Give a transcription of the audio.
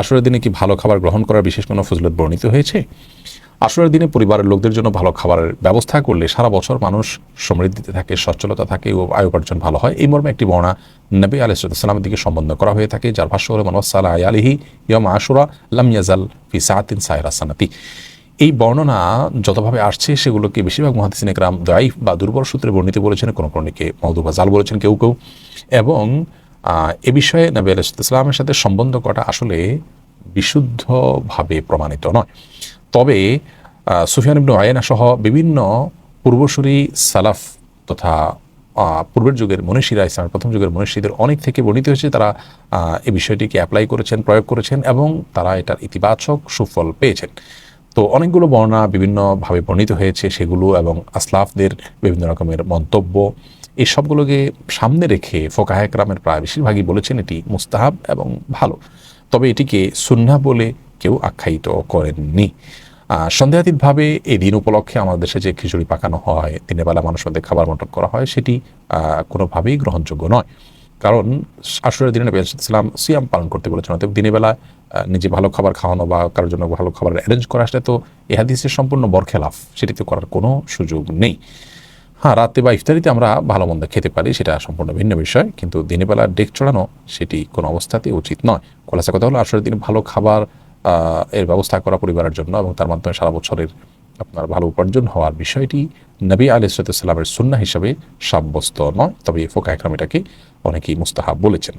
আসরের দিনে কি ভালো খাবার গ্রহণ করার বিশেষ কোনো ফজলত বর্ণিত হয়েছে? আসরের দিনে পরিবারের লোকদের জন্য ভালো খাবারের ব্যবস্থা করলে সারা বছর মানুষ সমৃদ্ধিতে থাকে, সচ্ছলতা থাকে ও আয় উপার্জন ভালো হয়। এই মর্মে একটি বর্ণা নবী আলাইসালামের দিকে সম্বন্ধ করা হয়ে থাকে, যার ভাষ্য হল মানসাল আলিহি ইয়ম আশুরা লাম ইয়াজাল ফি সাতিন সায়রা সানাতি। এই বর্ণনা যতভাবে আসছে, সেগুলোকে বেশিরভাগ মহাদিসিন একরাম দাইফ বা দুর্বল সূত্রে বর্ণিত বলেছেন, কোনো কোনোকে মৌদু বা জাল বলেছেন, কেউ কেউ। এবং এ বিষয়ে নবী আলাইসালামের সাথে সম্বন্ধ করা আসলে বিশুদ্ধভাবে প্রমাণিত নয়। তবে সুফিয়ান ইবনু আয়না সহ বিভিন্ন পূর্বসূরি সালাফ তথা পূর্বের যুগের মনীষীরা, ইসলামের প্রথম যুগের মনীষীদের অনেক থেকে বর্ণিত হয়েছে, তারা এই বিষয়টিকে অ্যাপ্লাই করেছেন, প্রয়োগ করেছেন এবং তারা এটার ইতিবাচক সুফল পেয়েছেন। তো অনেকগুলো বর্ণনা বিভিন্নভাবে বর্ণিত হয়েছে সেগুলো এবং আসলাফদের বিভিন্ন রকমের মন্তব্য। এই সবগুলোকে সামনে রেখে ফোকাহায়করামের প্রায় বেশিরভাগই বলেছেন এটি মুস্তাহাব এবং ভালো। তবে এটিকে সুন্না বলে কেউ আখ্যায়িত করেননি। সন্দেহাতীতভাবে এই দিন উপলক্ষে আমাদের দেশে যে খিচুড়ি পাকানো হয়, দিনের বেলা মানুষের মধ্যে খাবার বন্টন করা হয়, সেটি কোনোভাবেই গ্রহণযোগ্য নয়। কারণ আসরের দিনে নবী ইসলাম সিয়াম পালন করতে বলেছেন, অতএব দিনের বেলা নিজে ভালো খাবার খাওয়ানো বা কারোর জন্য ভালো খাবার অ্যারেঞ্জ করা আসলে তো এহাদিসের সম্পূর্ণ বরখেলাফ সেটিতে করার কোনো সুযোগ নেই। হ্যাঁ রাতে বা ইফতারিতে আমরা ভালো মন্দ খেতে পারি, সেটা সম্পূর্ণ ভিন্ন বিষয়, কিন্তু দিনের বেলা ডেক চড়ানো সেটি কোনো অবস্থাতে উচিত নয়। খোলাসা কথা হলো আসলে দিন ভালো খাবার এর ব্যবস্থা করা পরিবারের জন্য এবং তার মাধ্যমে সারা বছরের আপনার ভালো উপার্জন হওয়ার বিষয়টি নবী আলিসাল্লামের সুন্না হিসাবে সাব্যস্ত নয়, তবে ফোকা একরাম এটাকে অনেকেই মুস্তাহাব বলেছেন।